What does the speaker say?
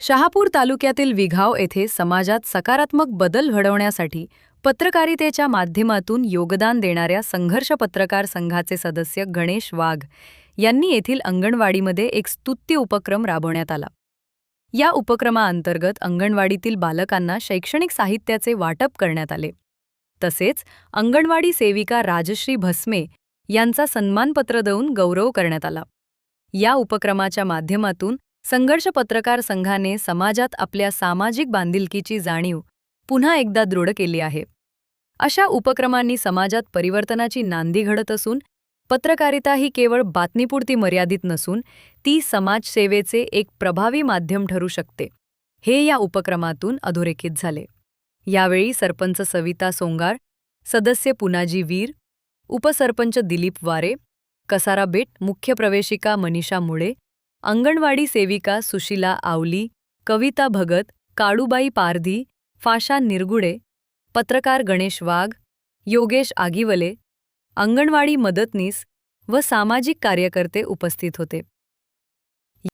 शहापूर तालुक्यातील विघाव येथे समाजात सकारात्मक बदल घडवण्यासाठी पत्रकारितेच्या माध्यमातून योगदान देणाऱ्या संघर्ष पत्रकार संघाचे सदस्य गणेश वाघ यांनी येथील अंगणवाडीमध्ये एक स्तुत्य उपक्रम राबवण्यात आला. या उपक्रमाअंतर्गत अंगणवाडीतील बालकांना शैक्षणिक साहित्याचे वाटप करण्यात आले. तसेच अंगणवाडी सेविका राजश्री भस्मे यांचा सन्मानपत्र देऊन गौरव करण्यात आला. या उपक्रमाच्या माध्यमातून संघर्ष पत्रकार संघाने समाजात आपल्या सामाजिक बांधिलकीची जाणीव पुन्हा एकदा दृढ केली आहे. अशा उपक्रमांनी समाजात परिवर्तनाची नांदी घडत असून पत्रकारिता ही केवळ बातमीपुरती मर्यादित नसून ती समाजसेवेचे एक प्रभावी माध्यम ठरू शकते. हे या उपक्रमातून अधोरेखित झाले. यावेळी सरपंच सविता सोंगार सदस्य पुनाजी वीर उपसरपंच दिलीप वारे कसारा बेट मुख्य प्रवेशिका मनीषा मुळे अंगणवाडी सेविका सुशिला आवली कविता भगत काळूबाई पारधी फाशा निरगुडे पत्रकार गणेश वाघ योगेश आगिवले अंगणवाडी मदतनीस व सामाजिक कार्यकर्ते उपस्थित होते.